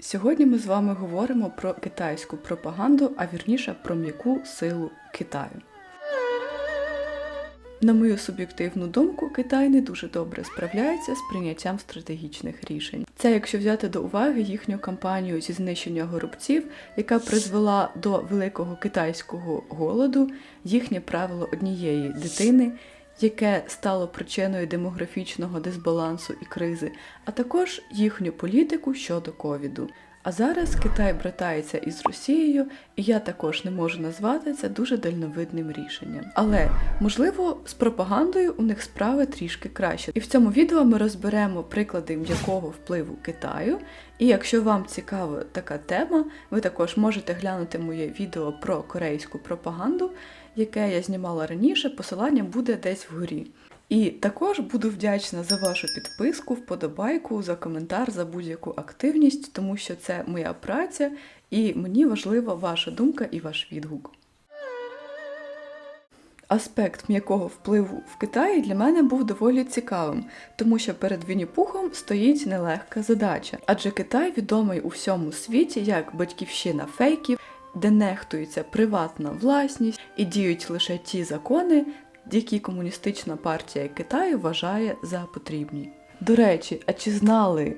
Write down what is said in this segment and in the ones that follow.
Сьогодні ми з вами говоримо про китайську пропаганду, а вірніше про м'яку силу Китаю. На мою суб'єктивну думку, Китай не дуже добре справляється з прийняттям стратегічних рішень. Це якщо взяти до уваги їхню кампанію зі знищення горобців, яка призвела до великого китайського голоду, їхнє правило однієї дитини, яке стало причиною демографічного дисбалансу і кризи, а також їхню політику щодо ковіду. А зараз Китай братається із Росією, і я також не можу назвати це дуже дальновидним рішенням. Але можливо, з пропагандою у них справи трішки краще. І в цьому відео ми розберемо приклади м'якого впливу Китаю. І якщо вам цікава така тема, ви також можете глянути моє відео про корейську пропаганду, яке я знімала раніше. Посилання буде десь вгорі. І також буду вдячна за вашу підписку, вподобайку, за коментар, за будь-яку активність, тому що це моя праця, і мені важлива ваша думка і ваш відгук. Аспект м'якого впливу в Китаї для мене був доволі цікавим, тому що перед Вінні-Пухом стоїть нелегка задача, адже Китай відомий у всьому світі як батьківщина фейків, де нехтується приватна власність і діють лише ті закони, які комуністична партія Китаю вважає за потрібні. До речі, а чи знали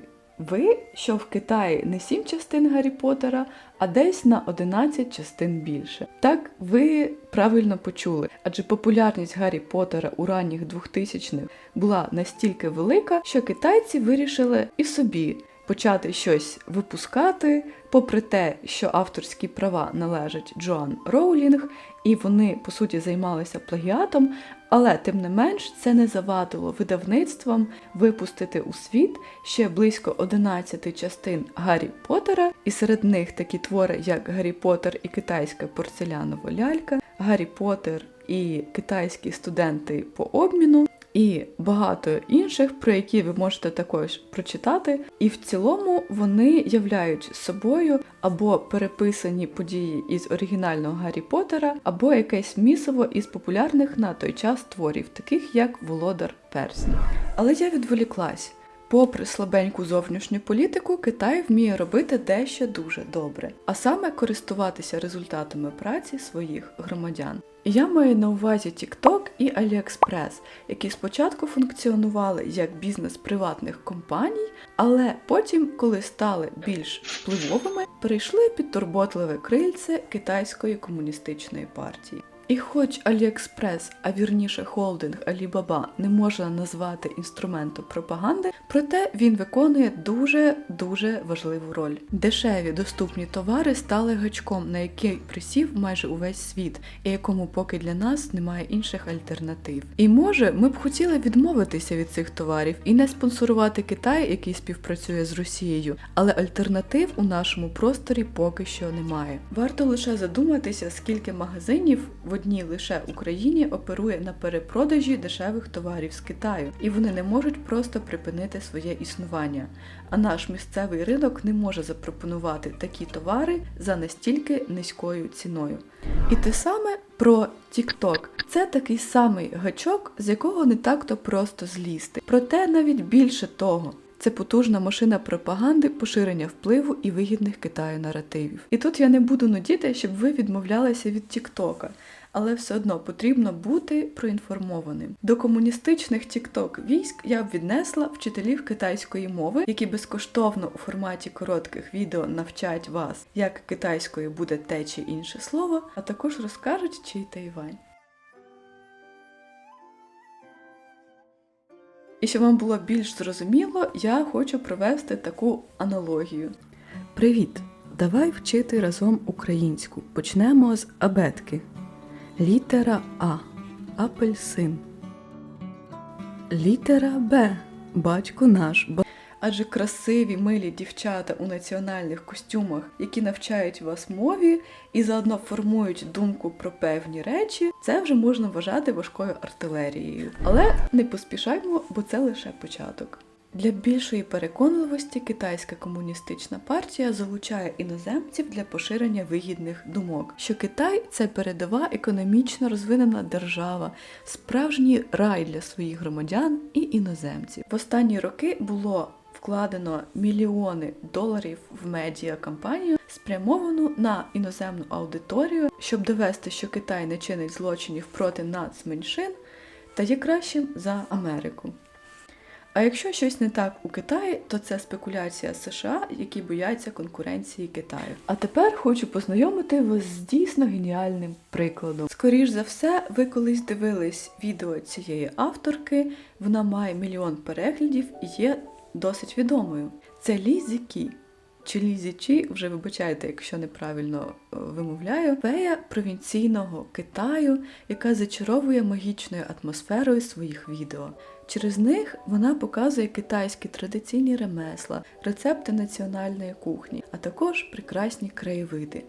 ви, що в Китаї не 7 частин Гаррі Поттера, а десь на 11 частин більше? Так, ви правильно почули, адже популярність Гаррі Поттера у ранніх 2000-х була настільки велика, що китайці вирішили і собі почати щось випускати, попри те, що авторські права належать Джоан Роулінг, і вони по суті займалися плагіатом, але тим не менш це не завадило видавництвам випустити у світ ще близько 11 частин Гаррі Поттера, і серед них такі твори, як Гаррі Поттер і китайська порцелянова лялька, Гаррі Поттер і китайські студенти по обміну. І багато інших, про які ви можете також прочитати, і в цілому вони являють собою або переписані події із оригінального Гаррі Поттера, або якесь місово із популярних на той час творів, таких як Володар Персні. Але я відволіклась. Попри слабеньку зовнішню політику, Китай вміє робити дещо дуже добре, а саме користуватися результатами праці своїх громадян. Я маю на увазі TikTok і AliExpress, які спочатку функціонували як бізнес приватних компаній, але потім, коли стали більш впливовими, перейшли під турботливе крильце китайської комуністичної партії. І хоч AliExpress, а вірніше холдинг Alibaba не можна назвати інструментом пропаганди, проте він виконує дуже дуже важливу роль. Дешеві доступні товари стали гачком, на який присів майже увесь світ, і якому поки для нас немає інших альтернатив. І може ми б хотіли відмовитися від цих товарів і не спонсорувати Китай, який співпрацює з Росією, але альтернатив у нашому просторі поки що немає. Варто лише задуматися, скільки магазинів в одній лише Україні оперує на перепродажі дешевих товарів з Китаю, і вони не можуть просто припинити своє існування. А наш місцевий ринок не може запропонувати такі товари за настільки низькою ціною. І те саме про TikTok. Це такий самий гачок, з якого не так-то просто злізти. Проте навіть більше того. Це потужна машина пропаганди, поширення впливу і вигідних Китаю наративів. І тут я не буду нудіти, щоб ви відмовлялися від Тіктока, але все одно потрібно бути проінформованим. До комуністичних тікток військ я б віднесла вчителів китайської мови, які безкоштовно у форматі коротких відео навчать вас, як китайською буде те чи інше слово, а також розкажуть, чий Тайвань. І щоб вам було більш зрозуміло, я хочу провести таку аналогію. Привіт! Давай вчити разом українську. Почнемо з абетки. Літера А. Апельсин. Літера Б. Батько наш. Адже красиві милі дівчата у національних костюмах, які навчають вас мові і заодно формують думку про певні речі, це вже можна вважати важкою артилерією. Але не поспішаймо, бо це лише початок. Для більшої переконливості китайська комуністична партія залучає іноземців для поширення вигідних думок, що Китай це передова економічно розвинена держава, справжній рай для своїх громадян і іноземців. В останні роки було вкладено мільйони доларів в медіакампанію, спрямовану на іноземну аудиторію, щоб довести, що Китай не чинить злочинів проти нацменшин та є кращим за Америку. А якщо щось не так у Китаї, то це спекуляція США, які бояться конкуренції Китаю. А тепер хочу познайомити вас з дійсно геніальним прикладом. Скоріш за все, ви колись дивились відео цієї авторки. Вона має мільйон переглядів і є досить відомою. Це Лі Зікі. Чи Лі Зічі, вже вибачайте, якщо неправильно е, вимовляю, фея провінційного Китаю, яка зачаровує магічною атмосферою своїх відео. Через них вона показує китайські традиційні ремесла, рецепти національної кухні, а також прекрасні краєвиди.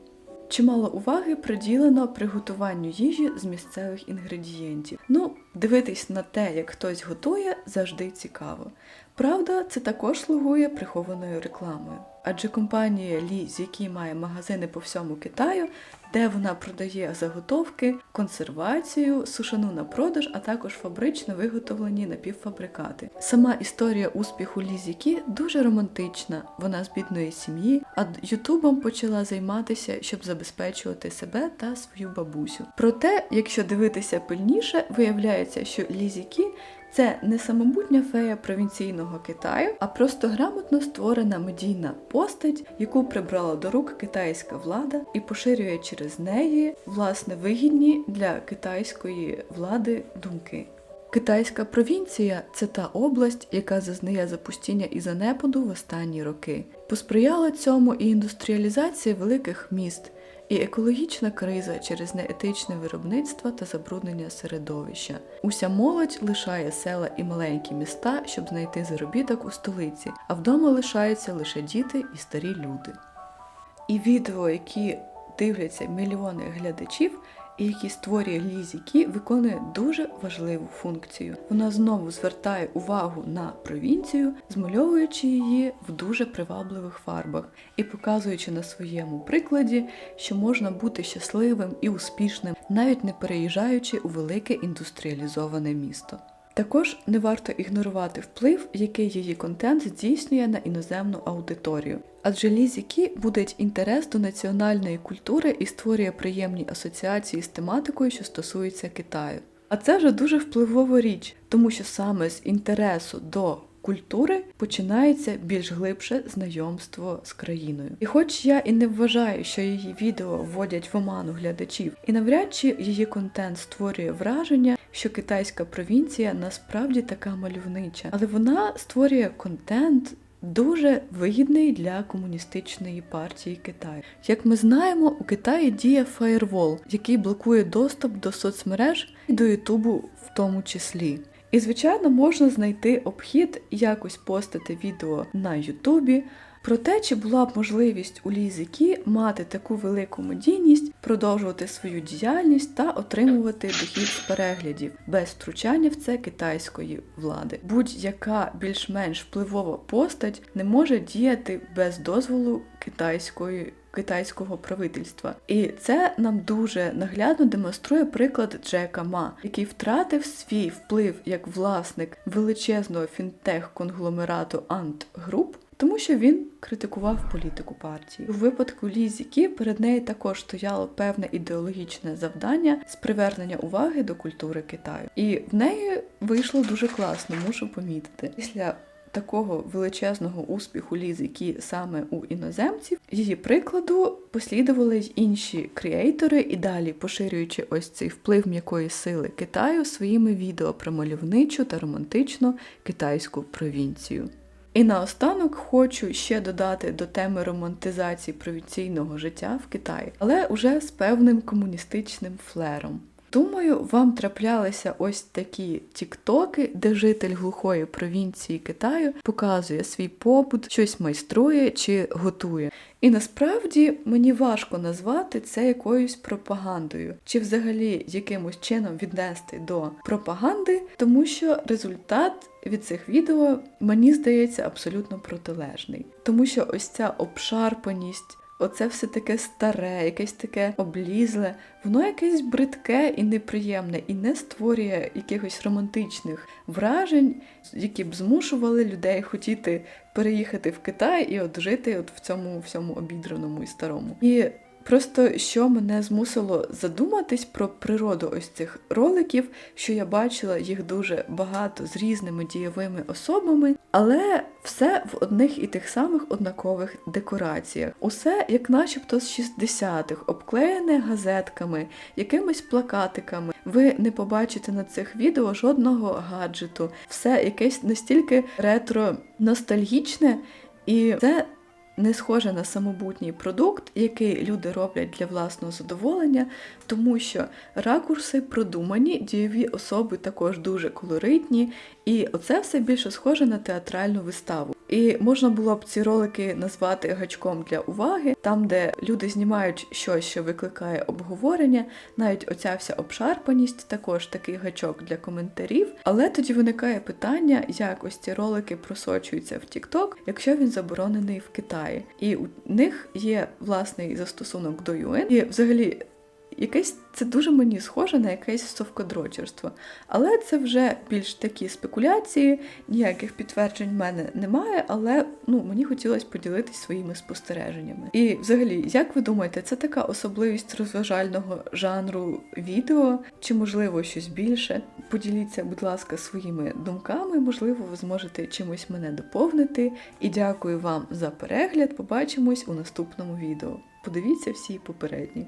Чимало уваги приділено приготуванню їжі з місцевих інгредієнтів. Ну, дивитись на те, як хтось готує, завжди цікаво. Правда, це також слугує прихованою рекламою. Адже компанія Лі, з якій має магазини по всьому Китаю, де вона продає заготовки, консервацію, сушану на продаж, а також фабрично виготовлені напівфабрикати. Сама історія успіху Лі Зікі дуже романтична. Вона з бідної сім'ї, а Ютубом почала займатися, щоб забезпечувати себе та свою бабусю. Проте, якщо дивитися пильніше, виявляється, що Лі Зікі це не самобутня фея провінційного Китаю, а просто грамотно створена медійна постать, яку прибрала до рук китайська влада і поширює через неї власне вигідні для китайської влади думки. Китайська провінція це та область, яка зазнає запустіння і занепаду в останні роки. Посприяла цьому і індустріалізація великих міст, і екологічна криза через неетичне виробництво та забруднення середовища. Уся молодь лишає села і маленькі міста, щоб знайти заробіток у столиці, а вдома лишаються лише діти і старі люди. І відео, які дивляться мільйони глядачів, і які створює Лі Зікі, виконує дуже важливу функцію. Вона знову звертає увагу на провінцію, змальовуючи її в дуже привабливих фарбах і показуючи на своєму прикладі, що можна бути щасливим і успішним, навіть не переїжджаючи у велике індустріалізоване місто. Також не варто ігнорувати вплив, який її контент здійснює на іноземну аудиторію. Адже лізікі будуть інтерес до національної культури і створює приємні асоціації з тематикою, що стосується Китаю. А це вже дуже впливова річ, тому що саме з інтересу до культури починається більш глибше знайомство з країною. І хоч я і не вважаю, що її відео вводять в оману глядачів, і навряд чи її контент створює враження, що китайська провінція насправді така мальовнича, але вона створює контент. Дуже вигідний для комуністичної партії Китаю. Як ми знаємо, у Китаї діє фаєрвол, який блокує доступ до соцмереж і до Ютубу в тому числі. І, звичайно, можна знайти обхід, якось постати відео на Ютубі. Про те, чи була б можливість у Лізікі мати таку велику медійність, продовжувати свою діяльність та отримувати дохід з переглядів без втручання в це китайської влади. Будь-яка більш-менш впливова постать не може діяти без дозволу китайської. Китайського правительства, і це нам дуже наглядно демонструє приклад Джека Ма, який втратив свій вплив як власник величезного фінтех-конгломерату Ant Group, тому що він критикував політику партії. У випадку Лізі Кі перед нею також стояло певне ідеологічне завдання з привернення уваги до культури Китаю. І в неї вийшло дуже класно, мушу помітити. Після Такого величезного успіху Лізи Кі саме у іноземців, її прикладу послідували й інші креатори і далі поширюючи ось цей вплив м'якої сили Китаю своїми відео про мальовничу та романтичну китайську провінцію. І наостанок хочу ще додати до теми романтизації провінційного життя в Китаї, але уже з певним комуністичним флером. Думаю, вам траплялися ось такі тіктоки, де житель глухої провінції Китаю показує свій побут, щось майструє чи готує. І насправді мені важко назвати це якоюсь пропагандою, чи взагалі якимось чином віднести до пропаганди, тому що результат від цих відео мені здається абсолютно протилежний. Тому що ось ця обшарпаність, оце все таке старе, якесь таке облізле, воно якесь бридке і неприємне, і не створює якихось романтичних вражень, які б змушували людей хотіти переїхати в Китай і от жити от в цьому всьому обідраному і старому. І Просто що мене змусило задуматись про природу ось цих роликів, що я бачила їх дуже багато з різними дієвими особами, але все в одних і тих самих однакових декораціях. Усе як начебто з 60-х, обклеєне газетками, якимись плакатиками. Ви не побачите на цих відео жодного гаджету. Все якесь настільки ретро ностальгічне, і це не схоже на самобутній продукт, який люди роблять для власного задоволення, тому що ракурси продумані, дієві особи також дуже колоритні, і оце все більше схоже на театральну виставу. І можна було б ці ролики назвати гачком для уваги, там, де люди знімають щось, що викликає обговорення, навіть оця вся обшарпаність, також такий гачок для коментарів. Але тоді виникає питання, як ось ці ролики просочуються в TikTok, якщо він заборонений в Китаї. І у них є власний застосунок до UN, і взагалі. Якесь це дуже мені схоже на якесь совкодрочерство. Але це вже більш такі спекуляції, ніяких підтверджень в мене немає, але ну, мені хотілося поділитись своїми спостереженнями. І взагалі, як ви думаєте, це така особливість розважального жанру відео, чи можливо щось більше? Поділіться, будь ласка, своїми думками, можливо, ви зможете чимось мене доповнити. І дякую вам за перегляд. Побачимось у наступному відео. Подивіться всі попередні.